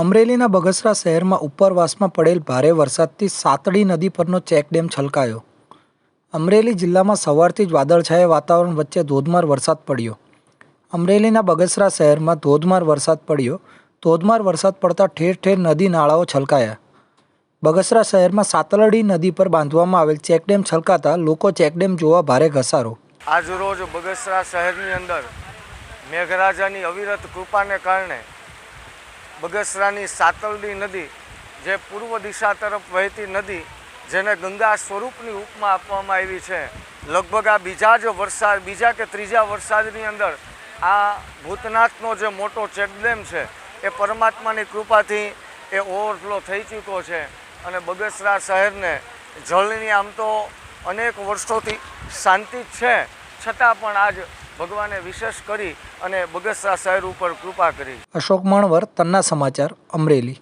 અમરેલીના બગસરા શહેરમાં ઉપરવાસમાં પડેલ ભારે વરસાદથી સાતડી નદી પરનો ચેકડેમ છલકાયો. અમરેલી જિલ્લામાં સવારથી જ વાદળછાયા વાતાવરણ વચ્ચે ધોધમાર વરસાદ પડ્યો. અમરેલીના બગસરા શહેરમાં ધોધમાર વરસાદ પડ્યો. ધોધમાર વરસાદ પડતા ઠેર ઠેર નદી નાળાઓ છલકાયા. બગસરા શહેરમાં સાતલડી નદી પર બાંધવામાં આવેલ ચેકડેમ છલકાતા લોકો ચેકડેમ જોવા ભારે ઘસારો. આજરોજ બગસરા શહેરની અંદર મેઘરાજાની અવિરત કૃપાને કારણે બગસરાની સાતલડી નદી જે પૂર્વ દિશા તરફ વહેતી નદી જેને ગંગા સ્વરૂપની ઉપમા આપવામાં આવી છે. લગભગ આ બીજા જ વરસાદ બીજા કે ત્રીજા વરસાદની અંદર આ ભૂતનાથનો જે મોટો ચેકડેમ છે, એ પરમાત્માની કૃપાથી એ ઓવરફ્લો થઈ ચૂક્યો છે અને બગસરા શહેરને જળની આમ તો અનેક વર્ષોથી શાંતિ છે, છતાં પણ આજ ભગવાને વિશેષ કરી અને બગસરા શહેર ઉપર કૃપા કરી. અશોક મણવર તન્ના સમાચાર અમરેલી.